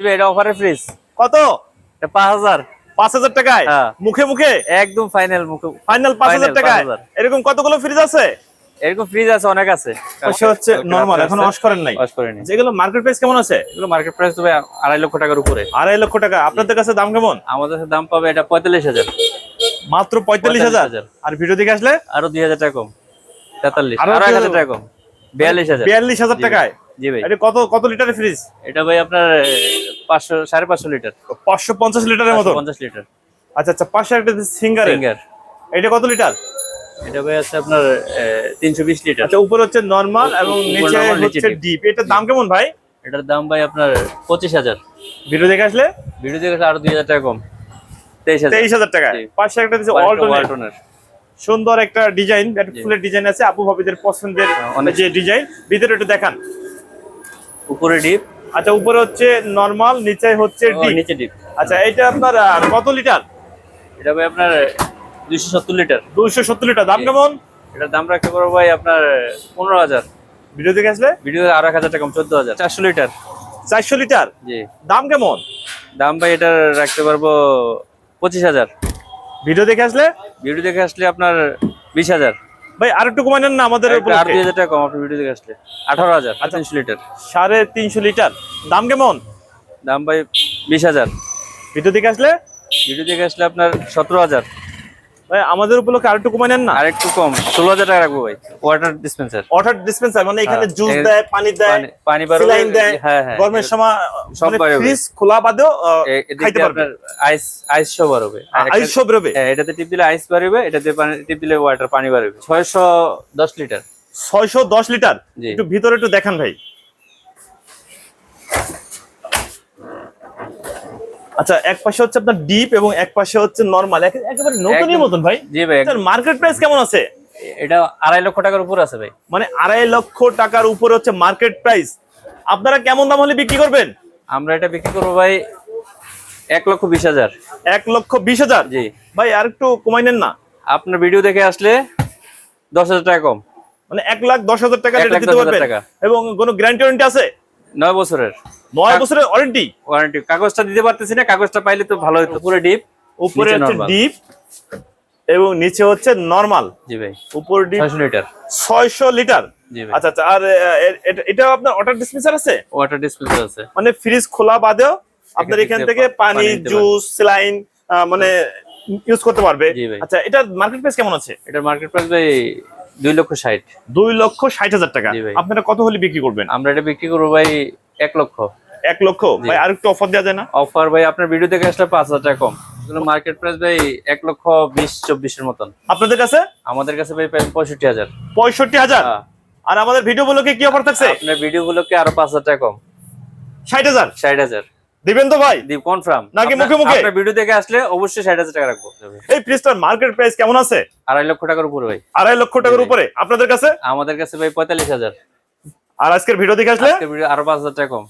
দিবে এটা অফারে ফ্রিজ কত? পাঁচ হাজার। পাঁচ হাজার টাকায়? হ্যাঁ। মুখে মুখে? একদম ফাইনাল মুখ ফাইনাল পাঁচ হাজার টাকায়? এরকম কতগুলো ফ্রিজ আছে? এরকম ফ্রিজ আছে অনেক আছে। সে হচ্ছে নরমাল এখন ওয়াশ করেন নাই। ওয়াশ করেনি। যেগুলো মার্কেট প্রাইস কেমন আছে? এগুলো মার্কেট প্রাইস তবে আড়াই লক্ষ টাকার উপরে। আড়াই লক্ষ টাকা। আপনাদের কাছে দাম কেমন? আমাদের কাছে দাম পাবে এটা পঁয়তাল্লিশ হাজার। মাত্র পঁয়তাল্লিশ হাজার? 45,000 আর ভিডিও দেখে আসলে? আরও দুই হাজার টাকা কম। তেতাল্লিশ। আরও আরও এক হাজার টাকা কম। বিয়াল্লিশ হাজার। বিয়াল্লিশ হাজার টাকায়? জি ভাই। এটা কত কত লিটারের ফ্রিজ এটা ভাই আপনার পাঁচশো সাড়ে পাঁচশো লিটার। পাঁচশো পঞ্চাশ লিটারের মতো পঞ্চাশ লিটার। আচ্ছা আচ্ছা একটা সিঙ্গার এটা কত লিটার? এটা ভাই আছে আপনার তিনশো বিশ লিটার। আচ্ছা উপরে হচ্ছে নরমাল এবং নিচে হচ্ছে ডিপ এটার দাম কেমন ভাই? এটার দাম ভাই আপনার পঁচিশ হাজার। ভিডিও দেখে আসলে? ভিডিও দেখে আরও দুই হাজার টাকা কম। তেইশ হাজার। তেইশ হাজার টাকা। একটা দিচ্ছে সুন্দর একটা ডিজাইন একটা ফুলের ডিজাইন আছে। আপু ভাবিদের পছন্দের হ্যাঁ, যে ডিজাইন ভিতরে একটু দেখান। উপরে ডিপ। আচ্ছা উপরে হচ্ছে নরমাল নিচে হচ্ছে ডিপ নিচে ডিপ আচ্ছা এটা আপনার কত লিটার? এটা ভাই আপনার দুইশো সত্তর লিটার। দুইশো সত্তর লিটার। দাম কেমন? এটার দাম রাখতে পারব ভাই আপনার পনেরো হাজার। ভিডিও দেখে আসলে? ভিডিও আরও এক হাজার টাকা কম চোদ্দ হাজার। চারশো লিটার। চারশো লিটার? জি। দাম কেমন? দাম ভাই এটার রাখতে পারব পঁচিশ হাজার। ভিডিও দেখে আসলে? ভিডিও দেখে আসলে আপনার বিশ হাজার। ভাই আর একটু কমাই নেন না আমাদের আর দুই হাজার টাকা কম আপনি ভিডিও দেখে আসলে। আঠারো হাজার তিনশো লিটার সাড়ে তিনশো লিটার দাম কেমন? দাম ভাই বিশ হাজার। ভিডিও দেখে আসলে? ভিডিও দেখে আসলে আপনার সতেরো হাজার। ভাই আমাদের উপলক্ষে আর একটু কমাই নেন না? আর একটু কম। ষোলো হাজার টাকা রাখব ভাই ওয়াটার ডিসপেন্সার ওয়াটার ডিসপেন্সার মানে এখানে হ্যাঁ, জুস দেয় পানি দেয় পানি- দেয় হ্যাঁ হ্যাঁ গরমের সময় সব মানে ফ্রিজ খোলা বাদেও খাইতে পারবে। আইস আইস সব বাড়বে। আইস সব হ্যাঁ, এটাতে টিপ দিলে আইস বাড়বে এটাতে পানি টিপ দিলে ওয়াটার পানি বাড়বে। ছয়শো দশ লিটার। ছয়শো দশ লিটার? একটু ভিতরে একটু দেখান ভাই। আচ্ছা এক পাশে হচ্ছে আপনার ডিপ এবং এক পাশে হচ্ছে নরমাল একেবারে নতুনই মতন ভাই। জি ভাই মার্কেট প্রাইস কেমন আছে? এটা আড়াই লক্ষ টাকার উপর আছে ভাই। মানে আড়াই লক্ষ টাকার উপরে হচ্ছে মার্কেট প্রাইস আপনারা কেমন দাম হলে বিক্রি করবেন? আমরা এটা বিক্রি করব ভাই এক লক্ষ বিশ হাজার। এক লক্ষ বিশ হাজার? জি। ভাই আর একটু কমাই নেন না। আপনার ভিডিও দেখে আসলে দশ হাজার টাকা কম। মানে এক লাখ দশ হাজার টাকা দিতে পারবেন। এবং কোনো গ্যারান্টি ওয়ারেন্টি আছে? নয় বছরের। নয় বছরের ওয়ারেন্টি ওয়ারেন্টি কাগজটা দিতে পারতেছি না কাগজটা পাইলে তো ভালো হতো পুরো ডিপ উপরে হচ্ছে ডিপ এবং নিচে হচ্ছে নরমাল জি ভাই। উপর ডিপ ছয়শো লিটার ছয়শো লিটার আচ্ছা আচ্ছা আর এটা- এটা আপনার ওয়াটার ডিসপেন্সার আছে? ওয়াটার ডিসপ্লে আছে। মানে ফ্রিজ খোলা বাদেও আপনার এখান থেকে পানি জুস স্যালাইন মানে ইউজ করতে পারবে। আচ্ছা এটা মার্কেট প্রাইস কেমন আছে? এটার মার্কেট প্রাইস ভাই দুই লক্ষ ষাট। দুই লক্ষ ষাট হাজার টাকা। আপনারা কত হলে বিক্রি করবেন? আমরা এটা বিক্রি করব ভাই এক লক্ষ। এক লক্ষ? ভাই আর একটু অফার দেওয়া যায় না? অফার ভাই আপনার ভিডিও দেখে আসলে পাঁচ হাজার টাকা কম। মার্কেট প্রাইস ভাই এক লক্ষ বিশ চব্বিশের মতন। আপনাদের কাছে? আমাদের কাছে ভাই পঁয়ষট্টি হাজার। পঁয়ষট্টি হাজার? হ্যাঁ। আর আমাদের ভিডিও গুলোকে কি অফার থাকছে? আপনার ভিডিও গুলোকে আরও পাঁচ হাজার টাকা কম? ষাট হাজার? ষাট হাজার। দিবেন তো ভাই? দিব কনফার্ম নাকি মুখে মুখে? আপনার ভিডিও দেখে আসলে অবশ্যই ষাট হাজার টাকা রাখব। এই ফ্রিজটার মার্কেট প্রাইস কেমন আছে? আড়াই লক্ষ টাকার উপরে ভাই। আড়াই লক্ষ টাকার উপরে? আপনাদের কাছে? আমাদের কাছে ভাই পঁয়তাল্লিশ হাজার। আর আজকের ভিডিও দেখে আসলে? আরও পাঁচ হাজার টাকা কম।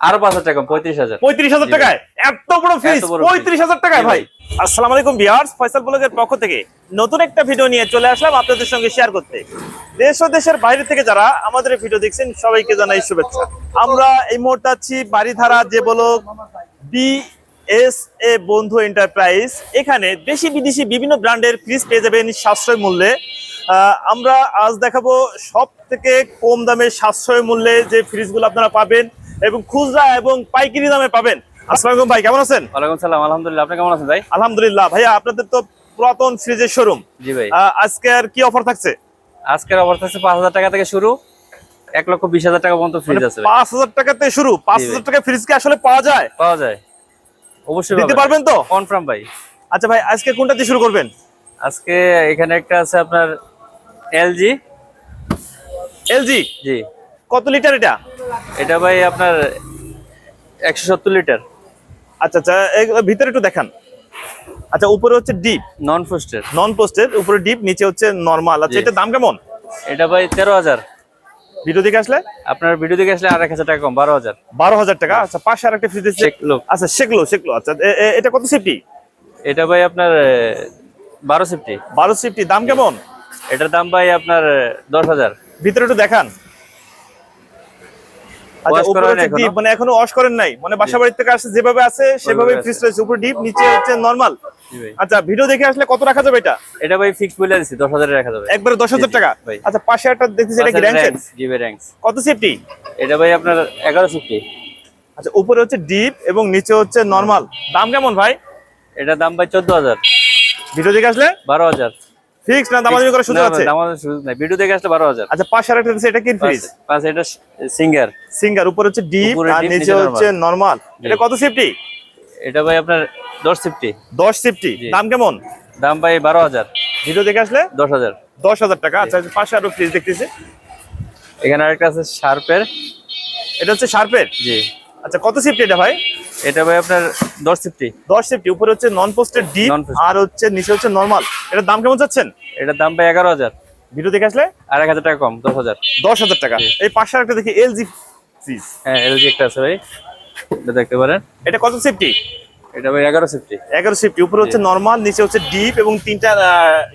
আরও পাঁচ হাজার টাকা পঁয়ত্রিশ হাজার। পঁয়ত্রিশ হাজার। টাকায়? এত বড় fridge। পঁয়ত্রিশ হাজার টাকায় ভাই। আসসালামু আলাইকুম বিহার্স ফয়সাল ব্লগের পক্ষ থেকে নতুন একটা ভিডিও নিয়ে চলে আসলাম আপনাদের সঙ্গে শেয়ার করতে। দেশ ও দেশের বাইরে থেকে যারা আমাদের ভিডিও দেখছেন সবাইকে জানাই শুভেচ্ছা। আমরা এই মুহূর্তে আছি বাড়িধারা যে বলো বি এস এ বন্ধু এন্টারপ্রাইজ এখানে দেশি বিদেশি বিভিন্ন ব্র্যান্ডের ফ্রিজ পেয়ে যাবেন সাশ্রয় মূল্যে। আমরা আজ দেখাবো সব থেকে কম দামে সাশ্রয় মূল্যে যে ফ্রিজগুলো আপনারা পাবেন এবং খুচরা এবং পাইকারি দামে পাবেন। আসসালামু ভাই কেমন আছেন? ওয়ালাইকুম সালাম আলহামদুলিল্লাহ। আপনি কেমন আছেন ভাই? আলহামদুলিল্লাহ। ভাইয়া আপনাদের তো পুরাতন ফ্রিজের শোরুম জি ভাই। আজকে আর কি অফার থাকছে? আজকের অফার থাকছে পাঁচ হাজার টাকা থেকে শুরু এক লক্ষ বিশ হাজার টাকা পর্যন্ত ফ্রিজ আছে পাঁচ হাজার টাকাতে শুরু পাঁচ হাজার টাকা ফ্রিজ কি আসলে পাওয়া যায়? পাওয়া যায়। অবশ্যই দিতে পারবেন তো? কনফার্ম ভাই। আচ্ছা ভাই আজকে কোনটা দিয়ে শুরু করবেন? আজকে এখানে একটা আছে আপনার এলজি। এলজি? জি। কত লিটার এটা? এটা ভাই আপনার একশো সত্তর লিটার। আচ্ছা আচ্ছা ভিতরে একটু দেখান। আচ্ছা উপরে হচ্ছে ডিপ। নন ফুস্টের নন পোস্টের উপরে ডিপ নিচে হচ্ছে নরমাল আচ্ছা। এটার দাম কেমন? এটা ভাই তেরো হাজার। ভিডিও দেখে আসলে? আপনার ভিডিও দেখে আসলে আর এক হাজার টাকা কম বারো হাজার। বারো হাজার টাকা? আচ্ছা পাশে আর একটা ফ্রিজ লোক আচ্ছা শেখলো শেখলো আচ্ছা এটা কত সেফটি এটা ভাই আপনার বারো সিফটি বারো সেফটি দাম কেমন? এটার দাম ভাই আপনার দশ হাজার। ভিতরে একটু দেখান। আচ্ছা এখনও? ডিপ মানে এখনও ওয়াশ করেন নাই। মানে বাসা থেকে আসছে যেভাবে আছে সেভাবে ফ্রিজ রয়েছে। উপরে ডিপ নিচে হচ্ছে নরমাল আচ্ছা ভিডিও দেখে আসলে কত রাখা যাবে এটা? এটা ভাই ফিক্স বলে রাখা যাবে। একবারে দশ হাজার জি, জি, টাকা? ভাই। আচ্ছা পাশে একটা দেখতেছি এটা কি পাঁচের জি ভাই র্যাঙ্কস কত সেফটি এটা ভাই আপনার এগারো ফিফটি আচ্ছা উপরে হচ্ছে ডিপ এবং নিচে হচ্ছে নরমাল দাম কেমন ভাই? এটা দাম ভাই চোদ্দ হাজার। ভিডিও দেখে আসলে? বারো হাজার। ফিক্স না দামাদামি করার সুযোগ আছে? আমাদের সুযোগ নাই। ভিডিও দেখে আসলে বারো হাজার। আচ্ছা পাশে আরেকটা দেখতেছি এটা কি ফ্রিজ পাঁচ এটা সিঙ্গার সিঙ্গার উপরে হচ্ছে ডিপ আর নিচে হচ্ছে নরমাল এটা কত সেফটি এটা ভাই আপনার দশ ফিফটি দশ সেফটি দাম কেমন? দাম ভাই বারো হাজার। ভিডিও দেখে আসলে? দশ হাজার। দশ হাজার টাকা। আচ্ছা পাশে আরও ফ্রিজ দেখতেছি। এখানে আরেকটা আছে শার্পের এটা হচ্ছে শার্পের জি। আচ্ছা কত সেফটি এটা ভাই? এটা ভাই আপনার 10 সিফটি 10 সিফটি উপরে হচ্ছে নন পোস্টেড ডিপ। আর হচ্ছে নিচে হচ্ছে নরমাল এটার দাম কেমন চাচ্ছেন? এটার দাম ভাই এগারো হাজার। ভিডিও দেখে আসলে? আর এক হাজার টাকা কম দশ হাজার। দশ হাজার টাকা। এই পাশে একটা দেখি এলজি সিজ হ্যাঁ এলজি একটা আছে ভাই। এটা দেখতে পারেন। এটা কত সেফটি এটা ভাই এগারো ফিফটি এগারো সেফটি উপরে হচ্ছে নরমাল নিচে হচ্ছে ডিপ এবং তিনটা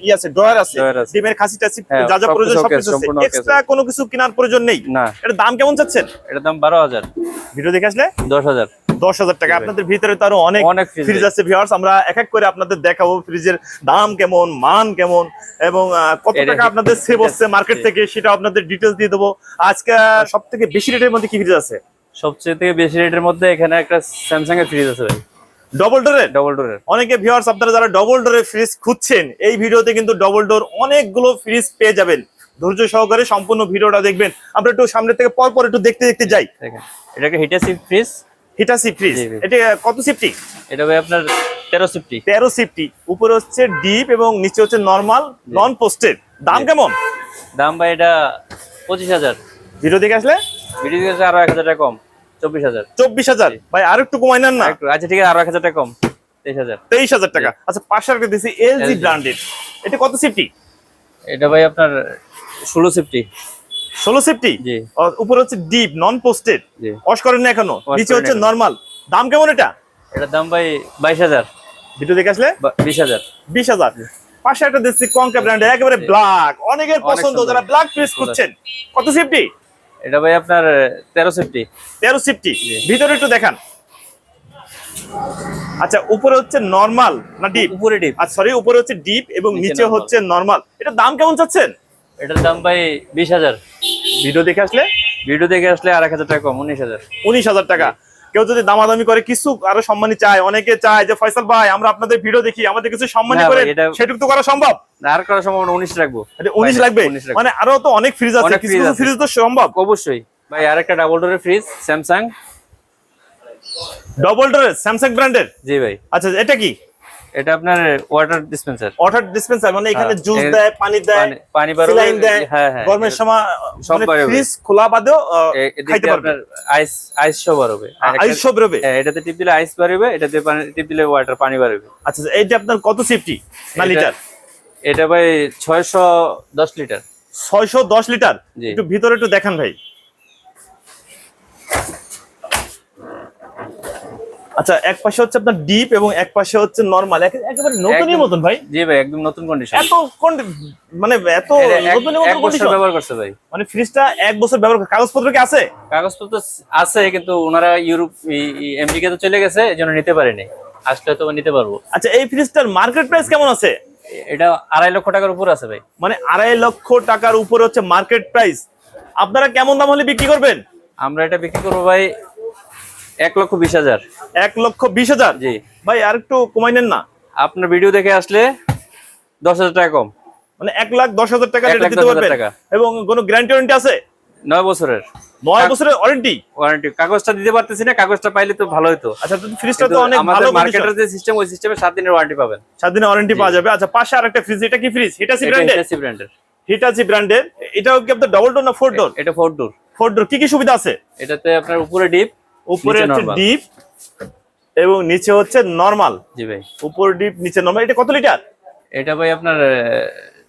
ই আছে ড্রয়ার আছে। ডিমের খাসি টাসি হ্যাঁ, যা যা প্রয়োজন সবকিছু আছে। এক্সট্রা কোনো কিছু কেনার প্রয়োজন নেই। না। এটার দাম কেমন চাচ্ছেন? এটার দাম বারো হাজার। ভিডিও দেখে আসলে? দশ হাজার। দশ হাজার টাকা। আপনাদের ভিতরে তো আরও অনেক ফ্রিজ আছে। ভিউয়ার্স আমরা এক এক করে আপনাদের দেখাবো ফ্রিজের দাম কেমন মান কেমন এবং কত টাকা আপনাদের সেভ হচ্ছে মার্কেট থেকে সেটা আপনাদের ডিটেলস দিয়ে দেবো। আজকে সব থেকে বেশি রেটের মধ্যে কি ফ্রিজ আছে? সবচেয়ে থেকে বেশি রেটের মধ্যে এখানে একটা স্যামসাং এর ফ্রিজ আছে ভাই। ডবল ডোরের ডবল ডোরের অনেকে ভিউয়ার্স আপনারা যারা ডবল ডোরের ফ্রিজ খুঁজছেন এই ভিডিওতে কিন্তু ডবল ডোর অনেকগুলো ফ্রিজ পেয়ে যাবেন। ধৈর্য সহকারে সম্পূর্ণ ভিডিওটা দেখবেন। আমরা একটু সামনে থেকে পর পর একটু দেখতে দেখতে যাই। এটাকে হিটাসি ফ্রিজ হিটাসি ফ্রিজ। এটা কত সিফটি এটা ভাই আপনার তেরো ফিফটি তেরো সিফটি উপরে হচ্ছে ডিপ এবং নিচে হচ্ছে নর্মাল নন পোস্টেড দাম কেমন? দাম ভাই এটা পঁচিশ হাজার। ভিডিও দেখে আসলে? ভিডিও থেকে আরও এক হাজার টাকা কম। চব্বিশ হাজার। চব্বিশ হাজার? ভাই আর একটু কমাই নেন না। আচ্ছা ঠিক আছে আরও এক হাজার টাকা কম। তেইশ হাজার। তেইশ হাজার টাকা। আচ্ছা পাশে একটা দিচ্ছি এলজি ব্র্যান্ডেড। এটা কত সিফটি? এটা ভাই আপনার ষোলো ফিফটি ষোলো সিফটি? জি। উপরে হচ্ছে ডিপ নন পোস্টেড করেন এখনও? নিচে হচ্ছে। নর্মাল দাম কেমন এটা? এটার দাম ভাই বাইশ হাজার। ভিডিও দেখে আসলে? বিশ হাজার। বিশ হাজার। পাশে একটা দিচ্ছি কঙ্কা ব্র্যান্ডের একেবারে ব্ল্যাক অনেকের পছন্দ যারা ব্ল্যাক সুন্দর। খুঁজছেন। কত সিফটি? এটা ভাই আপনার তেরো সিফটি তেরো সিফটি। ভিতরে একটু দেখান। আচ্ছা উপরে হচ্ছে নর্মাল না ডিপ উপরে ডিপ আর সরি উপরে হচ্ছে ডিপ এবং নিচে নিচে হচ্ছে নর্মাল এটা দাম কেমন চাচ্ছেন? এটার দাম ভাই বিশ হাজার। ভিডিও দেখে আসলে? ভিডিও দেখে আসলে আর এক হাজার টাকা কম উনিশ হাজার। উনিশ হাজার টাকা। কেউ যদি দামাদামি করে কিছু আরও সম্মানী চায় অনেকে চায় যে ফয়সাল ভাই আমরা আপনাদের ভিডিও দেখি আমাদের কিছু সম্মানী করে সেটুকু তো করা সম্ভব? আর করা সম্ভব উনিশ রাখব। উনিশ লাগবে? মানে আরও তো অনেক ফ্রিজ আছে কিছু আছে। ফ্রিজ তো সম্ভব। অবশ্যই। ভাই আরেকটা ডাবল ডোরের ফ্রিজ স্যামসাং ডবল ডোরের স্যামসাং ব্র্যান্ডের জি ভাই। আচ্ছা এটা কি? এটা আপনার ওয়াটার ডিসপেন্সার ওয়াটার ডিসপেন্সার মানে এখানে হ্যাঁ, জুস দেয় পানি দেয় পানি- বারো স্যালাইন দেয় হ্যাঁ হ্যাঁ গরমের সময় সব মানে ফ্রিজ খোলা বাদেও খাইতে পারবে। আইস আইস সব একটা- আইস সব বেরোবে? হ্যাঁ, এটাতে টিপ দিলে আইস বাড়বে এটাতে পানি টিপ দিলে ওয়াটার পানি বাড়বে আচ্ছা এইটা আপনার কত সেফটি না লিটার এটা ভাই ছয়শো দশ লিটার ছয়শো দশ লিটার জি। একটু ভিতরে একটু দেখান ভাই। আচ্ছা এক পাশে হচ্ছে আপনার ডিপ এবং এক পাশে হচ্ছে নরমাল একেবারে নতুনই মতন ভাই। জি ভাই একদম নতুন কন্ডিশন এত মানে এত নতুনই মতন condition? ব্যবহার করছে ভাই। মানে ফ্রিজটা এক বছর ব্যবহার করে- কাগজপত্র কি আছে? কাগজপত্র আছে কিন্তু ওনারা ইউরোপ ই- আমেরিকাতে চলে গেছে এই জন্য নিতে পারেনি। আসলে তো নিতে পারব। আচ্ছা এই ফ্রিজটার মার্কেট প্রাইস কেমন আছে? এটা আড়াই লক্ষ টাকার উপর আছে ভাই। মানে আড়াই লক্ষ টাকার উপরে হচ্ছে মার্কেট প্রাইস আপনারা কেমন দাম হলে বিক্রি করবেন? আমরা এটা বিক্রি করব ভাই এক লক্ষ বিশ হাজার। এক লক্ষ বিশ হাজার? জি। ভাই আর একটু কমাই নেন না? আপনার ভিডিও দেখে আসলে দশ হাজার টাকা কম। মানে এক লাখ দশ হাজার টাকা দিতে পারবেন? এবং কোনো গ্যারান্টি ওয়ারেন্টি আছে? নয় বছরের। নয় বছরের ওয়ারেন্টি ওয়ারেন্টি কাগজটা দিতে পারতেছি না কাগজটা পাইলে তো ভালো হতো আচ্ছা ফ্রিজটা তো অনেক ভালো মার্কেটের যে সিস্টেম ওই সিস্টেমে সাত দিনের ওয়ারেন্টি পাবেন। সাত দিনের ওয়ারেন্টি পাওয়া যাবে। আচ্ছা পাশে আর একটা ফ্রিজ এটা কি ফ্রিজ হিটাচি এটা ব্র্যান্ডের হিটাচি ব্র্যান্ডের হিটাচি ব্র্যান্ডের এটাও কি আপনার ডবল ডোর না ফোর ডোর এটা ফোর ডোর ফোর ডোর কি কি সুবিধা আছে? এটাতে আপনার উপরে ডিপ উপরে হচ্ছে ডিপ এবং নিচে হচ্ছে নরমাল জি ভাই। উপর ডিপ নিচে নরমাল এটা কত লিটার এটা ভাই আপনার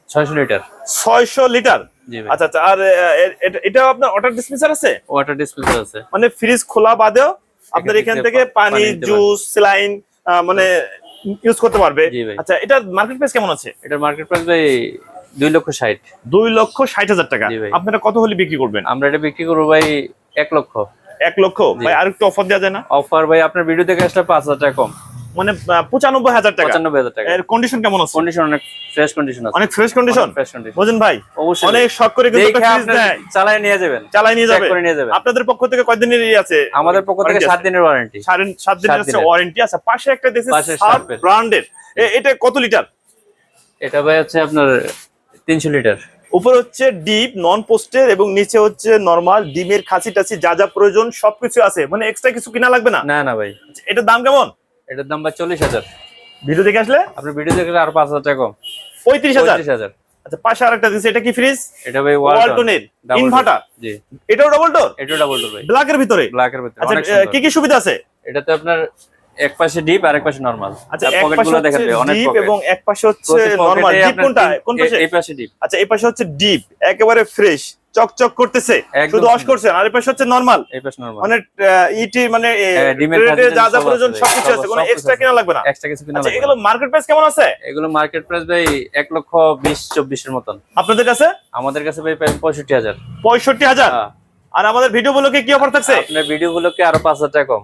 ছয়শো লিটার ছয়শো লিটার জি ভাই। আচ্ছা আচ্ছা আর এটা- আপনার ওয়াটার ডিসপেন্সার আছে? ওয়াটার ডিসপেন্সার আছে। মানে ফ্রিজ খোলা বাদেও আপনার এখান থেকে পানি জুস স্যালাইন মানে ইউজ করতে পারবে। আচ্ছা এটা মার্কেট প্রাইস কেমন আছে? এটার মার্কেট প্রাইস ভাই দুই লক্ষ ষাট। দুই লক্ষ ষাট হাজার টাকা। আপনারা কত হলে বিক্রি করবেন? আমরা এটা বিক্রি করব ভাই এক লক্ষ। এক লক্ষ? ভাই আর একটু অফার দেওয়া যায় না? অফার ভাই আপনার ভিডিও দেখে আসলে পাঁচ হাজার টাকা কম। মানে পঁচানব্বই হাজার টাকা। পঁচানব্বই হাজার টাকা। এর কন্ডিশন কেমন আছে? কন্ডিশন অনেক ফ্রেশ কন্ডিশন আছে। অনেক ফ্রেশ কন্ডিশন ফ্রেশ কন্ডিশন বুঝেন ভাই অবশ্যই। অনেক শখ করে কিন্তু একটা ফ্রিজ দেয়। চালায় নিয়ে যাবেন। চালাই নিয়ে যাবেন যাবে। করে নিয়ে যাবেন। আপনাদের পক্ষ থেকে কয়দিনের ই আছে? আমাদের পক্ষ থেকে warranty সাত দিনের ওয়ারেন্টি সাড়ে সাত দিনের আছে ওয়ারেন্টি আছে। পাশে একটা দেশে সাত ব্র্যান্ডের এটা কত লিটার এটা ভাই হচ্ছে আপনার তিনশো লিটার উপরে হচ্ছে ডিপ নন পোস্টের এবং নিচে হচ্ছে নরমাল ডিমের খাসি টাসি যা যা প্রয়োজন সবকিছু আছে। মানে এক্সট্রা কিছু কিনা লাগবে না? না না ভাই। এটার দাম কেমন? এটার দাম ভাই চল্লিশ হাজার। ভিডিও দেখে আসলে? আপনার ভিডিও দেখলে আর পাঁচ হাজার টাকা কম। পঁয়ত্রিশ হাজার? হাজার। আচ্ছা পাশে আরেকটা দিচ্ছে এটা কি ফ্রিজ এটা ভাই ওয়ালটনের ইনভার্টার জি। এটাও ডবল ডোর ডাবল ডোর ভাই। ব্ল্যাকের ভিতরে? ব্ল্যাকের ভিতরে আচ্ছা কি কি সুবিধা আছে? এটাতে আপনার এক পাশে ডিপ আর এক পাশে নরমাল আচ্ছা এক পকেট পাশে গুলো হচ্ছে দেখেন ভাই, অনেক ডিপ এবং এক পাশে হচ্ছে নরমাল ডিপ কোনটা? কোন পাশে? এই পাশে ডিপ আচ্ছা এই পাশে হচ্ছে ডিপ একেবারে ফ্রেশ চকচক করতেছে। শুধু অস। করছেন আর এই পাশে হচ্ছে নরমাল এই পাশে নরমাল মানে ইটি মানে হ্যাঁ, ডিমের যা যা প্রয়োজন সবকিছু আছে। কোনো এক্সট্রা। কিনা লাগবে না? এক্সট্রা কিছু কিনা আচ্ছা লাগবে এগুলো মার্কেট প্রাইস কেমন আছে? এগুলো মার্কেট প্রাইস ভাই এক লক্ষ বিশ চব্বিশের মতন। আপনাদের কাছে? আমাদের কাছে ভাই প্রায় পঁয়ষট্টি হাজার। পঁয়ষট্টি হাজার? হ্যাঁ। আর আমাদের ভিডিও গুলোকে কি অফার থাকছে? আপনার ভিডিও গুলোকে আরও পাঁচ হাজার টাকা কম।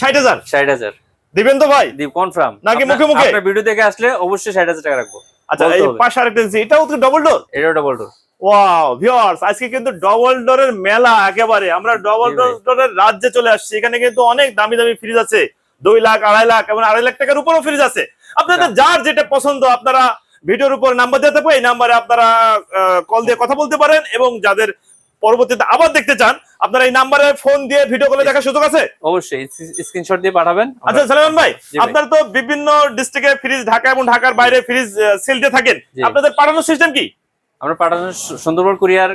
ষাট হাজার? ষাট হাজার। দিবেন তো ভাই? কনফার্ম নাকি মুখে মুখে? আপনার ভিডিও দেখে আসলে অবশ্যই ষাট হাজার টাকা রাখব। আচ্ছা এই পাশে আরেকটা এটাও তো ডবল ডোর এটাও ডাবল ডোর ওয়াও ভিউয়ার্স আজকে কিন্তু ডবল ডোরের মেলা একেবারে। আমরা ডবল ডোরের রাজ্যে চলে আসছি। এখানে কিন্তু অনেক দামি দামি ফ্রিজ আছে। দুই লাখ আড়াই লাখ এবং আড়াই লাখ টাকার উপরও ফ্রিজ আছে। আপনাদের যার যেটা পছন্দ আপনারা ভিডিওর উপর নাম্বার দিতে পারে এই নাম্বারে আপনারা কল দিয়ে কথা বলতে পারেন এবং যাদের পরবর্তীতে আবার দেখতে চান আপনারা এই নাম্বারে ফোন দিয়ে ভিডিও কলে দেখার সুযোগ আছে? অবশ্যই স্ক্রিনশট দিয়ে পাঠাবেন। আচ্ছা সালমান ভাই। আপনার তো বিভিন্ন ডিস্ট্রিক্টে ফ্রিজ ঢাকা এবং ঢাকার বাইরে ফ্রিজ সেল দিয়ে থাকেন। আপনাদের পাঠানোর সিস্টেম কি? আমরা পাঠানোর সুন্দরবন কুরিয়ার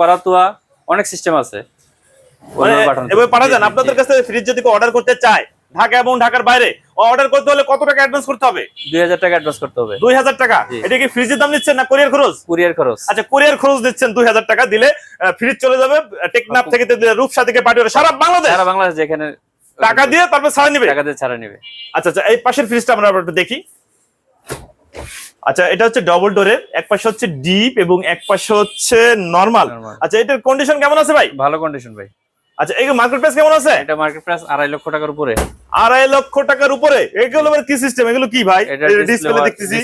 করা তোয়া অনেক সিস্টেম আছে। মানে যান আপনাদের কাছে ফ্রিজ যদি অর্ডার করতে চায় ঢাকা এবং ঢাকার বাইরে অর্ডার করতে হলে কত টাকা অ্যাডভান্স করতে হবে? দুই হাজার টাকা অ্যাডভান্স করতে হবে। দুই হাজার টাকা? এটা কি ফ্রিজের দাম নিচ্ছেন না কোরিয়ার খরচ? কুরিয়ার খরচ। আচ্ছা কোরিয়ার খরচ দিচ্ছেন দুই হাজার টাকা দিলে ফ্রিজ চলে যাবে টেকনাফ থেকে দিলে রূপসা থেকে পাঠিয়ে সারা বাংলাদেশ? সারা বাংলাদেশ যেখানে টাকা দিয়ে তারপর ছাড়া নিবে? টাকা দিয়ে ছাড়া নিবে। আচ্ছা আচ্ছা এই পাশের ফ্রিজটা আমরা আবার একটু দেখি। আচ্ছা এটা হচ্ছে ডবল ডোরের এক পাশে হচ্ছে ডিপ এবং এক পাশে হচ্ছে নরমাল আচ্ছা এটার কন্ডিশন কেমন আছে ভাই? ভালো কন্ডিশন ভাই। আচ্ছা এই মার্কেট প্রাইস কেমন আছে? এটা মার্কেট প্রাইস আড়াই লক্ষ টাকার উপরে। আড়াই লক্ষ টাকার উপরে? এগুলো আবার কি সিস্টেম এগুলো কি ভাই? এটা ডিসপ্লে দেখতেছি।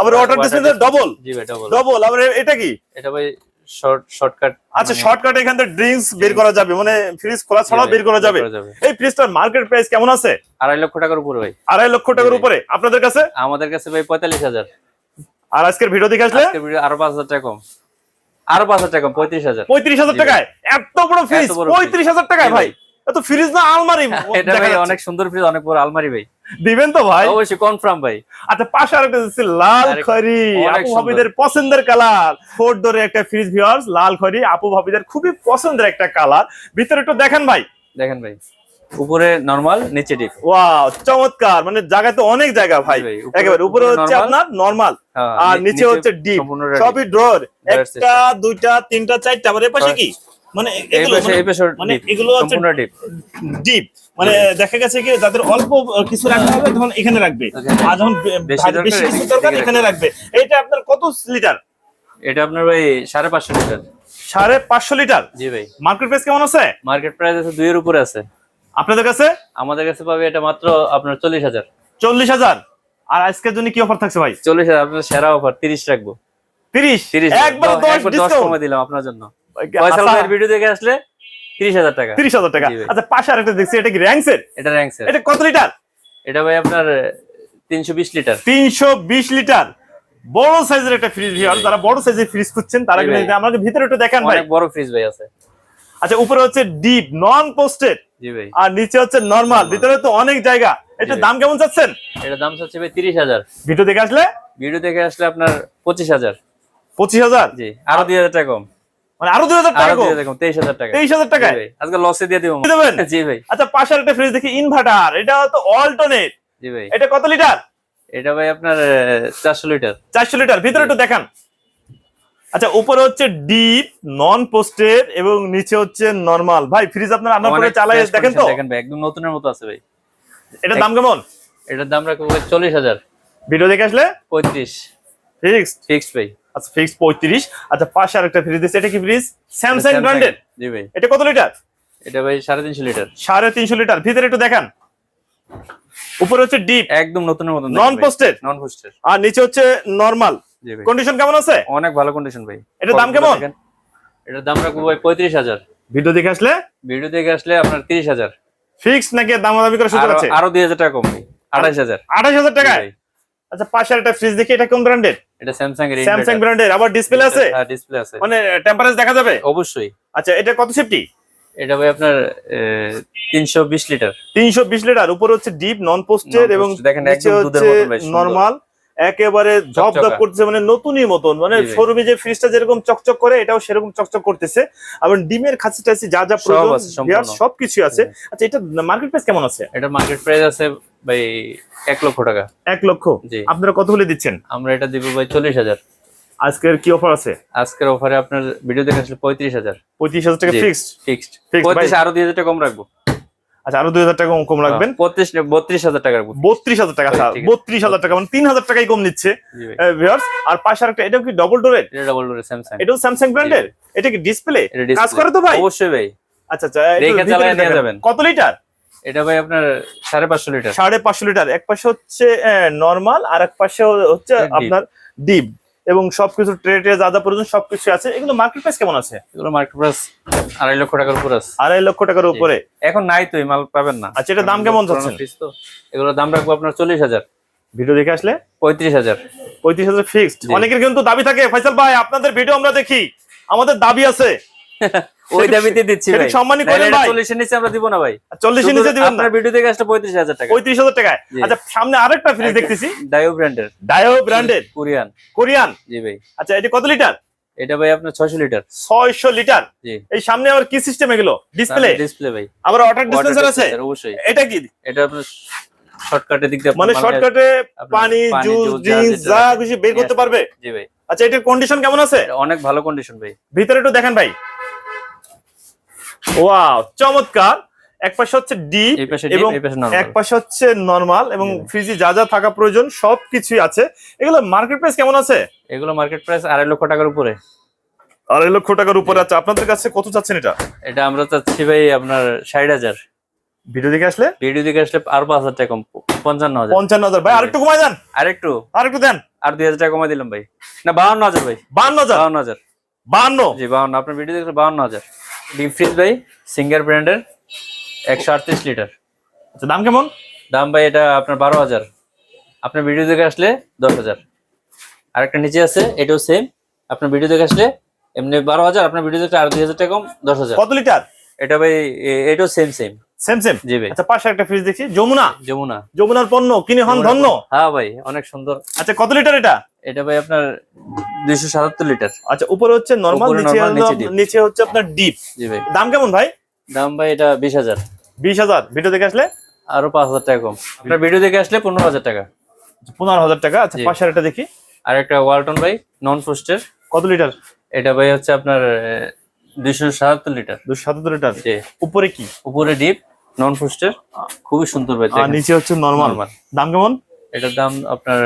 আবার ওয়াটার ডিসপ্লে ডবল জি ভাই ডাবল ডবল আবার এটা কি? এটা ভাই শর্ট শর্টকাট আচ্ছা শর্টকাট এখান থেকে ড্রিঙ্কস বের করা যাবে মানে ফ্রিজ খোলা ছাড়াও বের করা যাবে। এই ফ্রিজটার মার্কেট প্রাইস কেমন আছে? আড়াই লক্ষ টাকার উপরে ভাই। আড়াই লক্ষ টাকার উপরে। আপনাদের কাছে? আমাদের কাছে ভাই পঁয়তাল্লিশ হাজার। আর আজকের ভিডিও দেখে আসলে? আরও পাঁচ হাজার টাকা কম। আরও পাঁচ হাজার টাকা পঁয়ত্রিশ হাজার। পঁয়ত্রিশ হাজার। টাকায়? এত বড় ফ্রিজ। পঁয়ত্রিশ হাজার টাকায় ভাই। এত ফ্রিজ না আলমারি? এটা ভাই অনেক সুন্দর ফ্রিজ অনেক বড় আলমারি ভাই। দিবেন তো ভাই? অবশ্যই কনফার্ম ভাই। আচ্ছা পাশে আরেকটা দিচ্ছি লাল অনেক আপু ভাবিদের পছন্দের কালার। ফোর ডোরে একটা ফ্রিজ ভিউয়ার্স লাল খড়ি। আপু ভাবিদের খুবই পছন্দের একটা কালার। ভিতরে একটু দেখেন ভাই। দেখেন ভাই। উপরে নরমাল নিচে ডিপ ওয়াও চমৎকার! মানে জায়গা তো অনেক জায়গা ভাই। একেবারে উপরে হচ্ছে আপনার নরমাল হ্যাঁ, আর নিচে হচ্ছে ডিপ সবই ড্রর একটা দুইটা তিনটা চারটা আবার এ পাশে কি? মানে এগুলো মানে- মানে এগুলো হচ্ছে ডিপ ডিপ মানে দেখা গেছে কি যাদের অল্প কিছু রাখতে হবে তখন এখানে রাখবে। আর যখন বেশি কিছু দরকার এখানে রাখবে। এটা আপনার কত লিটার? এটা আপনার ভাই সাড়ে পাঁচশো লিটার। সাড়ে পাঁচশো লিটার? জি ভাই। মার্কেট প্রাইস কেমন আছে? মার্কেট প্রাইস আছে দুইয়ের উপরে আছে। আপনাদের কাছে? আমাদের কাছে পাবে এটা মাত্র আপনার চল্লিশ হাজার। চল্লিশ হাজার। আর আজকের জন্য কি অফার থাকছে ভাই? চল্লিশ হাজার আপনার সেরা অফার তিরিশ রাখব। তিরিশ? তিরিশ একবার দশ কমে দিলাম আপনার জন্য। ভিডিও দেখে আসলে তিরিশ হাজার টাকা। তিরিশ হাজার টাকা। আচ্ছা পাশে আরেকটা দেখছি এটা কি র্যাঙ্কসের এটা কত লিটার? এটা ভাই আপনার তিনশো বিশ লিটার। তিনশো বিশ লিটার। বড় সাইজের একটা ফ্রিজ যারা বড় সাইজের ফ্রিজ খুঁজছেন তারা আমাকে ভিতরে একটু দেখান ভাই। বড় ফ্রিজ ভাই আছে। আচ্ছা উপরে হচ্ছে ডিপ নন পোস্টেড জি ভাই। আর নিচে হচ্ছে নরমাল ভিতরে তো অনেক জায়গা। এটা দাম কেমন চাচ্ছেন? এটা দাম হচ্ছে ভাই তিরিশ হাজার। ভিডিও দেখে আসলে? ভিডিও দেখে আসলে আপনার পঁচিশ হাজার। পঁচিশ হাজার? জি আরও দুই হাজার টাকা কম। মানে আরও দুই হাজার টাকা তেইশ হাজার টাকা। তেইশ হাজার ভাই আজকে লসে দিয়ে দিব। দেবেন? জি ভাই। আচ্ছা পাশে একটা ফ্রিজ দেখি ইনভার্টার এটা তো অল্টনেট জি ভাই। এটা কত লিটার এটা ভাই আপনার চারশো লিটার চারশো লিটার ভিতরে একটু দেখান। আচ্ছা উপরে হচ্ছে ডিপ নন পোস্টেড এবং নিচে হচ্ছে নরমাল। ভাই ফ্রিজ আপনার করে অনেক চালাই দেখেন তো? দেখেন ভাই একদম নতুনের মতো আছে ভাই। এটা দাম কেমন? এটার দাম রাখব ভাই চল্লিশ হাজার। ভিডিও দেখে আসলে? পঁয়ত্রিশ। ফিক্সড? ফিক্সড ভাই। আচ্ছা ফিক্স পঁয়ত্রিশ। আচ্ছা পাশে আরেকটা ফ্রিজ দিচ্ছে এটা কি ফ্রিজ? স্যামসাং ব্র্যান্ডের জি ভাই। এটা কত লিটার? এটা ভাই সাড়ে তিনশো লিটার। সাড়ে তিনশো লিটার। ভিতরে একটু দেখান। উপরে হচ্ছে ডিপ। একদম নতুনের মতন নন পোস্টেড নন পোস্টেড আর নিচে হচ্ছে নর্মাল কন্ডিশন কেমন আছে? অনেক ভালো কন্ডিশন ভাই। এটার দাম কেমন? এটার দাম রাখব ভাই পঁয়ত্রিশ হাজার। ভিডিও দেখে আসলে? ভিডিও থেকে আসলে আপনার তিরিশ হাজার। ফিক্স নাকি দামাদামি করে সুযোগ আছে? আরও দুই হাজার টাকা কম ভাই। আঠাশ হাজার। আঠাশ হাজার ভাই। আচ্ছা পাশে একটা ফ্রিজ দেখি এটা কোন ব্র্যান্ডের এটা স্যামসাং এর স্যামসাং ব্র্যান্ডের আবার ডিসপ্লে আছে? ডিসপ্লে আছে। মানে টেম্পারেচার দেখা যাবে? অবশ্যই। আচ্ছা এটা কত সেফটি এটা ভাই আপনার তিনশো বিশ লিটার তিনশো বিশ লিটার উপর হচ্ছে ডিপ নন পোস্টেড এবং দেখেন একদম দুধের সুন্দর। নর্মাল একেবারে ঝপ ঝপ। করতেছে মানে নতুনই মতন। মানে। শোরুমে যে ফ্রিজটা যেরকম চকচক করে এটাও সেরকম চকচক করতেছে। আবার ডিমের খাসি টাসি যা যা প্রয়োজন সবকিছু আছে। আচ্ছা এটা মার্কেট প্রাইস কেমন আছে? এটা মার্কেট প্রাইস আছে ভাই এক লক্ষ টাকা। এক লক্ষ। আপনারা কত হলে দিচ্ছেন? আমরা এটা দিব ভাই চল্লিশ হাজার। আজকের কি অফার আছে? আজকের অফারে আপনার ভিডিও দেখে আসলে পঁয়ত্রিশ হাজার। পঁয়ত্রিশ হাজার টাকা। ফিক্সড ফিক্সড পঁয়ত্রিশ। আরও দুই হাজার টাকা কম রাখব। আচ্ছা আরও দুই হাজার টাকা কম রাখবেন। পঁয়ত্রিশ বত্রিশ হাজার টাকা বত্রিশ হাজার টাকা আছে। বত্রিশ হাজার টাকা মানে তিন হাজার টাকাই কম নিচ্ছে আর পাশে আরেকটা এটাও কি ডবল ডোরের এটা ডাবল স্যামসাং এটাও স্যামসাং ব্র্যান্ডের এটা কি ডিসপ্লে কাজ করে তো ভাই? অবশ্যই ভাই। আচ্ছা আচ্ছা। কত লিটার এটা ভাই আপনার সাড়ে পাঁচশো লিটার সাড়ে পাঁচশো লিটার এক পাশে হচ্ছে নর্মাল আর এক পাশে হচ্ছে আপনার ডিপ এবং সবকিছু ট্রে ট্রে যা যা প্রয়োজন সবকিছু আছে। এগুলো মার্কেট প্রাইস কেমন আছে? এগুলো মার্কেট প্রাইস আড়াই লক্ষ টাকার উপরে আছে। আড়াই লক্ষ টাকার উপরে? এখন নাই তো মাল পাবেন না। আচ্ছা, এটা দাম কেমন যাচ্ছেন? এগুলোর দাম রাখব আপনার চল্লিশ হাজার। ভিডিও দেখে আসলে? পঁয়ত্রিশ হাজার। পঁয়ত্রিশ হাজার ফিক্সড অনেকের কিন্তু দাবি থাকে ফয়সাল ভাই আপনাদের ভিডিও আমরা দেখি। আমাদের দাবি আছে। ওই দাবিতে দিচ্ছি ভাই। সম্মানই করেন ভাই। চল্লিশের নিচে আমরা দিব না ভাই। চল্লিশের নিচে দিবেন না। আপনার ভিডিও থেকে আসলে টাকা। পঁয়ত্রিশ হাজার টাকায়। আচ্ছা সামনে আরেকটা ফ্রিজ দেখতেছি। ডায়ো ব্র্যান্ডের ডায়ো ব্র্যান্ডের কোরিয়ান কোরিয়ান জি ভাই। আচ্ছা এটা কত লিটার এটা ভাই আপনার ছয়শো লিটার ছয়শো লিটার এই সামনে আবার কি সিস্টেম এগুলো? ডিসপ্লে ডিসপ্লে ভাই। আবার ওয়াটার ডিসপেন্সার আছে? অবশ্যই। এটা কি? এটা আপনার শর্টকাটের দিক দিয়ে মানে শর্টকাটে পানি জুস ড্রিঙ্কস যা কিছু বের করতে পারবে? জি ভাই। আচ্ছা এটার কন্ডিশন কেমন আছে? অনেক ভালো কন্ডিশন ভাই। ভিতরে একটু দেখেন ভাই। ওয়াও চমৎকার। এক পাশে হচ্ছে ডিপ এবং এক পাশে হচ্ছে নরমাল এবং। ফ্রিজে যা যা থাকা প্রয়োজন সবকিছুই আছে। এগুলো মার্কেট প্রাইস কেমন আছে? এগুলো মার্কেট প্রাইস আড়াই লক্ষ টাকার উপরে। আড়াই লক্ষ টাকার উপরে আছে। আপনাদের কাছে কত চাচ্ছেন এটা? এটা আমরা চাচ্ছি ভাই আপনার ষাট হাজার। ভিডিও দেখে আসলে? ভিডিও দিকে আসলে আর পাঁচ হাজার টাকা কম পঞ্চান্ন হাজার। পঞ্চান্ন হাজার। ভাই আরেকটু কমাই দেন। আরেকটু? আরেকটু দেন। আর দুই হাজার টাকা কমাই দিলাম ভাই। না বাউন্ন হাজার ভাই। বান্ন হাজার? বাউন্ন হাজার। বান্ন জি বাউন্ন আপনার ভিডিও দেখলে বাউন্ন হাজার। ডিপ ফ্রিজ ভাই সিঙ্গার ব্র্যান্ডের একশো আটত্রিশ লিটার। আচ্ছা দাম কেমন? দাম ভাই এটা আপনার বারো হাজার। আপনার ভিডিও দেখে আসলে দশ হাজার। আর একটা নিচে আছে এটাও সেম আপনার ভিডিও দেখে আসলে এমনি বারো হাজার আপনার ভিডিও দেখে আর দুই হাজার টাকা কম দশ হাজার। কত লিটার? এটা ভাই এটাও সেম সেম সেম সেম জি ভাই। আচ্ছা পাশে একটা ফ্রিজ দেখছি। যমুনা। যমুনা। যমুনার পণ্য কিনে হন ধন্য। হ্যাঁ ভাই অনেক সুন্দর। আচ্ছা কত লিটার এটা? এটা ভাই আপনার লিটার আচ্ছা উপরে হচ্ছে নরমাল নিচে নিচে হচ্ছে আপনার ডিপ জি ভাই। দাম কেমন ভাই? দাম ভাই এটা বিশ হাজার। বিশ হাজার। ভিডিও দেখে আসলে? আরও পাঁচ হাজার টাকা কম। আপনার ভিডিও দেখে আসলে পনেরো হাজার টাকা। পনেরো হাজার টাকা। আচ্ছা। পাশে একটা দেখি। আর একটা ওয়ালটন ভাই নন কত লিটার এটা ভাই হচ্ছে আপনার দুইশো সাতাত্তর লিটার। দুশো সাতাত্তর লিটার? জি। উপরে কি? উপরে ডিপ নন পোস্টের খুবই সুন্দর ভাই আর নিচে হচ্ছে নরমাল। দাম কেমন? এটার দাম আপনার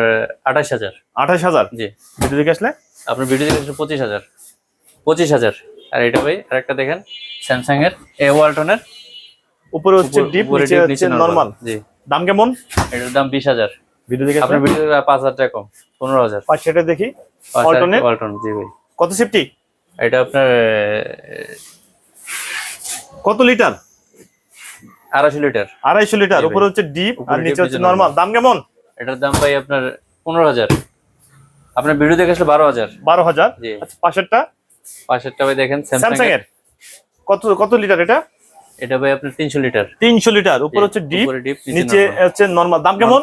আঠাশ হাজার। আঠাশ হাজার? জি। ভিডিও দেখে আসলে? আপনার ভিডিও দেখে আসলে পঁচিশ হাজার। পঁচিশ হাজার। আর এটা ভাই আরেকটা দেখেন স্যামসাং এর এ ওয়ালটনের। উপরে হচ্ছে ডিপ নিচে হচ্ছে নরমাল জি। দাম কেমন? এটার দাম বিশ হাজার। ভিডিও দেখে আপনার ভিডিও পাঁচ হাজার টাকা কম পনেরো হাজার। পাশে একটা দেখি। পাঁচ Walton ওয়ালটন জি ভাই। কত সেফটি এটা আপনার কত লিটার? আড়াইশো লিটার। আড়াইশো লিটার উপরে হচ্ছে ডিপ আর নিচে হচ্ছে নরমাল। দাম কেমন? এটার দাম ভাই আপনার পনেরো হাজার। আপনার ভিডিও দেখে আসলে বারো হাজার। বারো হাজার? আচ্ছা পাশেরটা? পাশেরটা ভাই দেখেন স্যামসাং এর। কত কত লিটার এটা? এটা ভাই আপনার তিনশো লিটার। তিনশো লিটার উপর হচ্ছে ডিপ ডিপ নিচে হচ্ছে নরমাল দাম কেমন?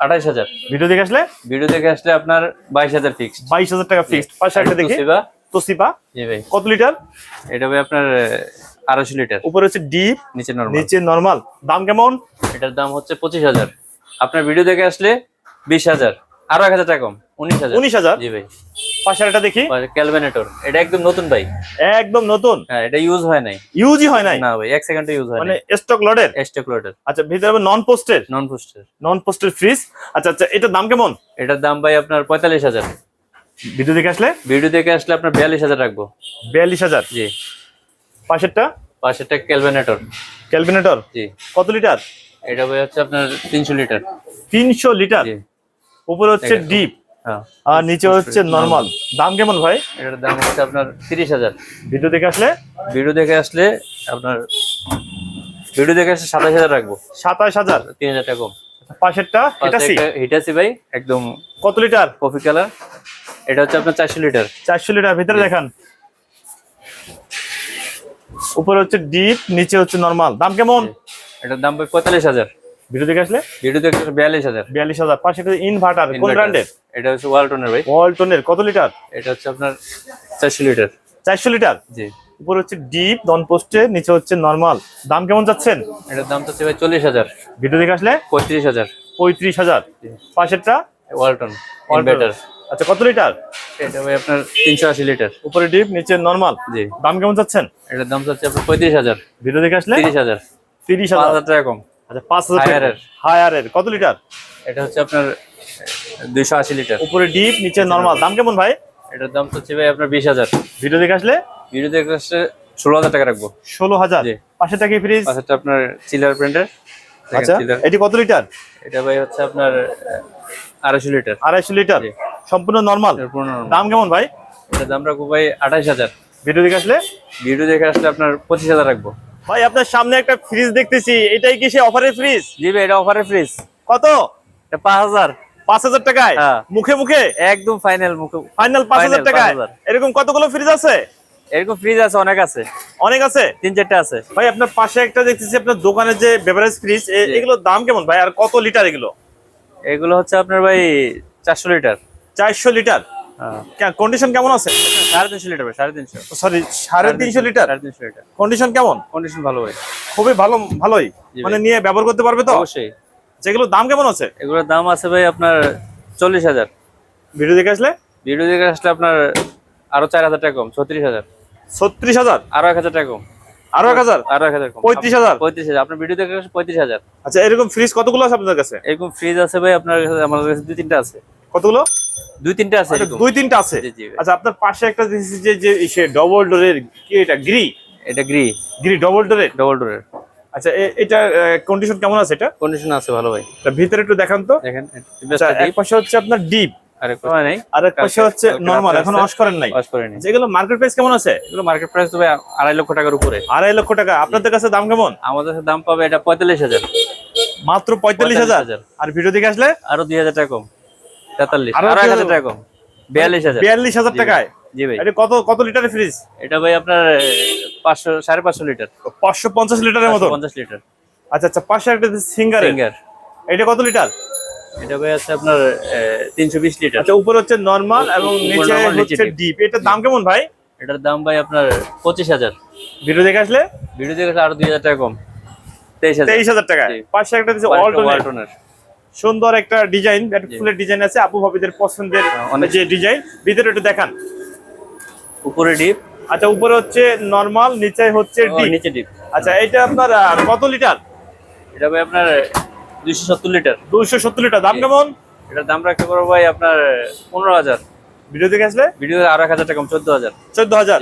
আঠাইশ হাজার। ভিডিও দেখে আসলে? ভিডিও দেখে আসলে আপনার বাইশ হাজার ফিক্সড বাইশ হাজার টাকা ফিক্সড পাশে একটা দেখি। তোসিবা। জি ভাই। কত লিটার? এটা ভাই আপনার আড়াইশো লিটার। উপরে হচ্ছে ডিপ নিচে নর্মাল নিচে নরমাল দাম কেমন? এটার দাম হচ্ছে পঁচিশ হাজার। আপনার ভিডিও দেখে আসলে বিশ হাজার। আরও এক হাজার টাকা কম উনিশ হাজার। উনিশ হাজার? জি ভাই। পাশে একটা দেখি ক্যালভেনেটর এটা একদম নতুন ভাই। একদম নতুন? হ্যাঁ এটা ইউজ হয় নাই। ইউজই হয় নাই? না ভাই এক সেকেন্ডে ইউজ হয় মানে স্টক লডের এস্টেকুলেটর আচ্ছা ভিতরে নন পোস্টের নন পোস্টের নন পোস্টের ফ্রিজ আচ্ছা আচ্ছা এটার দাম কেমন? এটার দাম ভাই আপনার পঁয়তাল্লিশ হাজার। ভিডিও দেখে আসলে? ভিডিও দেখে আসলে আপনার বিয়াল্লিশ হাজার রাখব। বিয়াল্লিশ হাজার? জি। পাশেরটা? পাশেরটা ক্যালভেনেটর। ক্যালভিনেটর? জি। কত লিটার? এটা ভাই হচ্ছে আপনার তিনশো লিটার। তিনশো লিটার? জি। উপরে হচ্ছে ডিপ হ্যাঁ। আর নিচে হচ্ছে নর্মাল দাম কেমন ভাই? এটার দাম হচ্ছে আপনার তিরিশ হাজার। ভিডিও দেখে আসলে? ভিডিও দেখে আসলে আপনার ভিডিও দেখে আসলে সাতাশ হাজার রাখব। সাতাশ হাজার? তিন হাজার টাকা কম। পাশেরটা হিটাসি হিটাসি ভাই একদম কত লিটার? কফি কালার এটা হচ্ছে আপনার চারশো লিটার। চারশো লিটার ভিতরে দেখান। উপরে হচ্ছে ডিপ নিচে হচ্ছে নর্মাল দাম কেমন? এটার দাম ভাই পঁয়তাল্লিশ হাজার। ভিডিও দেখে আসলে? ভিডিও দেখে আসলে বিয়াল্লিশ হাজার। বিয়াল্লিশ হাজার। পাশে ইনভার্টার কোন ব্র্যান্ডের এটা হচ্ছে ওয়ালটনের ভাই। ওয়ালটনের কত লিটার? এটা হচ্ছে আপনার চারশো লিটার। চারশো লিটার? জি। উপরে হচ্ছে ডিপ ডন পোস্টে নিচে হচ্ছে নর্মাল দাম কেমন যাচ্ছেন? এটার দাম হচ্ছে ভাই চল্লিশ হাজার। ভিডিও দেখে আসলে? পঁয়ত্রিশ হাজার। পঁয়ত্রিশ হাজার। পাশেরটা? ওয়ালটন। ইনভার্টার আচ্ছা কত লিটার? এটা ভাই আপনার তিনশো আশি লিটার। উপরে ডিপ নিচে নর্মাল জি। দাম কেমন যাচ্ছেন? এটার দাম হচ্ছে আপনার পঁয়ত্রিশ হাজার। ভিডিও দেখে আসলে? তিরিশ হাজার। তিরিশ হাজার টাকা কম। আচ্ছা পাঁচ হাজার। হায়ারের কত লিটার? এটা হচ্ছে আপনার দুইশো আশি লিটার। উপরে ডিপ নিচে নর্মাল দাম কেমন ভাই? এটার দাম হচ্ছে ভাই আপনার বিশ হাজার। ভিডিও দেখে আসলে? ভিডিও দেখে আসলে ষোলো হাজার টাকা রাখব। ষোলো হাজার। জি। পাশেটা কি ফ্রিজ পাশেরটা আপনার চিলার প্রিন্টার আচ্ছা এটি কত লিটার? এটা ভাই হচ্ছে আপনার আড়াইশো লিটার। আড়াইশো লিটার। সম্পূর্ণ নর্মাল পুরো দাম কেমন ভাই? এটার দাম রাখব ভাই আঠাশ হাজার। ভিডিও দেখে আসলে? ভিডিও দেখে আসলে আপনার পঁচিশ হাজার রাখব। ভাই আপনার সামনে একটা ফ্রিজ দেখতেছি। এটাই কি সে অফারের ফ্রিজ জি ভাই এটা অফারের ফ্রিজ কত? এটা পাঁচ হাজার। পাঁচ হাজার টাকায়? হ্যাঁ। মুখে মুখে? একদম ফাইনাল মুখে ফাইনাল পাঁচ হাজার টাকায়। 5,000 এরকম কতগুলো ফ্রিজ আছে? এরকম ফ্রিজ আছে অনেক আছে। অনেক আছে? তিন চারটে আছে। ভাই আপনার পাশে একটা দেখতেছি আপনার দোকানে যে বেভারেজ ফ্রিজ এগুলোর দাম কেমন ভাই? আর কত লিটার এগুলো? এগুলো হচ্ছে আপনার ভাই চারশো লিটার চারশো লিটার কন্ডিশন কেমন আছে? সাড়ে তিনশো লিটার সাড়ে তিনশো। সরি সাড়ে তিনশো লিটার সাড়ে তিনশো লিটার কন্ডিশন কেমন? কন্ডিশন ভালো ভাই। খুবই ভালো ভালোই। মানে নিয়ে ব্যবহার করতে পারবে তো? অবশ্যই। যেগুলোর দাম কেমন আছে? এগুলোর দাম আছে ভাই আপনার চল্লিশ হাজার। ভিডিও দেখে আসলে? ভিডিও দেখে আসলে আপনার আরও চার হাজার টাকা কম ছত্রিশ হাজার। ছত্রিশ হাজার? আরও এক হাজার টাকা কম। আরও এক হাজার? আরও এক হাজার কম। পঁয়ত্রিশ হাজার? পঁয়ত্রিশ হাজার। আপনার ভিডিও দেখে পঁয়ত্রিশ হাজার। আচ্ছা এরকম ফ্রিজ কতগুলো আছে আপনাদের কাছে? এরকম ফ্রিজ আছে ভাই আপনার কাছে আমাদের কাছে দুই তিনটা আছে। কতগুলো? দুই তিনটা আছে আচ্ছা, দুই তিনটা আছে। আচ্ছা আপনার পাশে একটা যে যে ডবল ডোরের কি এটা গ্রি এটা গ্রি গ্রি ডবল ডোরের ডবল ডোরের আচ্ছা এটা কন্ডিশন কেমন আছে এটা? কন্ডিশন আছে ভালো ভাই। তা ভিতরে একটু দেখান তো। দেখেন আচ্ছা এক পাশে হচ্ছে আপনার ডিপ আর এক নাই। আর এক পাশে হচ্ছে নরমাল এখন। ওয়াশ করেন নাই। ওয়াশ করেনি। যেগুলো মার্কেট প্রাইস কেমন আছে? এগুলো মার্কেট প্রাইস তো ভাই আড়াই লক্ষ টাকার উপরে। আড়াই লক্ষ টাকা। আপনাদের কাছে দাম কেমন? আমাদের কাছে দাম পাবে এটা পঁয়তাল্লিশ হাজার। মাত্র পঁয়তাল্লিশ হাজার? 45,000 আর ভিডিও দেখে আসলে? আরও দুই হাজার টাকা কম। তেতাল্লিশ। আরও আরও এক 2,000 হাজার টাকা কম। বিয়াল্লিশ হাজার। বিয়াল্লিশ হাজার টাকায়? জি ভাই। এটা কত কত লিটারের ফ্রিজ এটা ভাই আপনার পাঁচশো সাড়ে পাঁচশো লিটার। পাঁচশো পঞ্চাশ লিটারের মতো পঞ্চাশ লিটার। আচ্ছা আচ্ছা পাশে একটা সিঙ্গার ফিঙ্গার এটা কত লিটার? এটা ভাই আছে আপনার তিনশো বিশ লিটার। আচ্ছা উপরে হচ্ছে নরমাল এবং নিচে হচ্ছে ডিপ এটার দাম কেমন ভাই? এটার দাম ভাই আপনার পঁচিশ হাজার। ভিডিও দেখে আসলে? ভিডিও দেখে আরও দুই হাজার টাকা কম। তেইশ হাজার। তেইশ হাজার টাকা। পাশে একটা অল্টনের সুন্দর একটা ডিজাইন একটা ফুলের ডিজাইন আছে আপু ভাবিদের পছন্দের হ্যাঁ, যে ডিজাইন। ভিতরে একটু দেখান। উপরে ডিপ। আচ্ছা উপরে হচ্ছে নরমাল নিচে হচ্ছে ডিপ নিচে ডিপ আচ্ছা এটা আপনার কত লিটার? এটা ভাই আপনার দুইশো সত্তর লিটার। দুইশো সত্তর লিটার। দাম কেমন? এটার দাম রাখতে পারব ভাই আপনার পনেরো হাজার। ভিডিও দেখে আসলে? ভিডিও আরও এক হাজার টাকা কম চোদ্দ হাজার।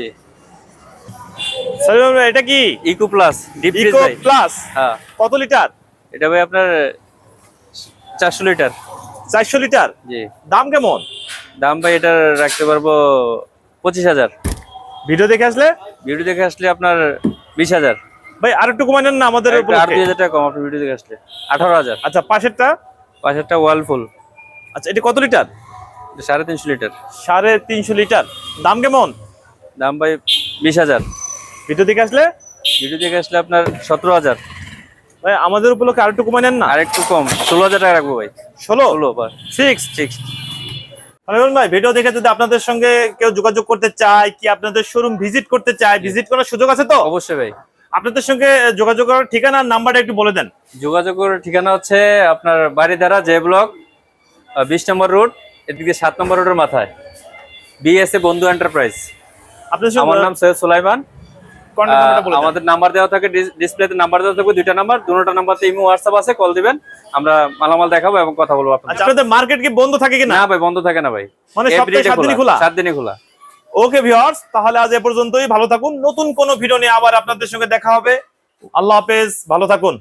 এটা কি? Eco plus deep fridge eco plus. হ্যাঁ। কত লিটার? এটা ভাই আপনার চারশো লিটার। চারশো লিটার? জি। দাম কেমন? দাম ভাই এটার রাখতে পারব পঁচিশ হাজার। ভিডিও দেখে আসলে? ভিডিও দেখে আসলে আপনার বিশ হাজার। ভাই আর একটু কমাই নেন না আমাদের আর দুই হাজার টাকা কম ভিডিও দেখে আসলে। আঠারো হাজার। আচ্ছা পাশেরটা? পাশেরটা ওয়ালফুল আচ্ছা এটা কত লিটার? সাড়ে তিনশো লিটার। সাড়ে তিনশো লিটার। দাম কেমন? দাম ভাই বিশ হাজার। ভিডিও দেখে আসলে? ভিডিও দেখে আসলে আপনার সতেরো হাজার। ভাই আমাদের উপলক্ষে আর একটু কমাই নেন না? আর একটু কম। ষোলো হাজার টাকা রাখব ভাই। ষোলো? ষোলো সিক্স সিক্স ভাই ভিডিও দেখে যদি আপনাদের সঙ্গে কেউ যোগাযোগ করতে চায় কি আপনাদের শোরুম ভিজিট করতে চায় ভিজিট করার সুযোগ আছে তো? অবশ্যই ভাই। আপনাদের সঙ্গে যোগাযোগ করার ঠিকানা নাম্বারটা একটু বলে দেন। যোগাযোগের ঠিকানা হচ্ছে আপনার বাড়িধারা জে ব্লক বিশ নম্বর রোড এদিকে সাত নম্বর রোডের মাথায়। বিএসএ বন্ধু এন্টারপ্রাইজ আপনাদের আমার নাম সৈয়দ সুলাইমান। আমাদের নাম্বার দেওয়া থাকে ডিসপ্লেতে নাম্বার দেওয়া থাকবে দুইটা নাম্বার দুটোটা নাম্বারতে ইমো হোয়াটসঅ্যাপ আছে কল দিবেন আমরা মালামাল দেখাবো এবং কথা বলব আচ্ছা আপনাদের মার্কেট কি বন্ধ থাকে কি না ভাই বন্ধ থাকে না ভাই। মানে সপ্তাহে day সাত দিনই খোলা? সাত দিনই খোলা। ওকে ভিউয়ার্স তাহলে আজ এ পর্যন্তই ভালো থাকুন। নতুন কোনো ভিডিও নিয়ে আবার আপনাদের সঙ্গে দেখা হবে। আল্লাহ হাফেজ ভালো থাকুন।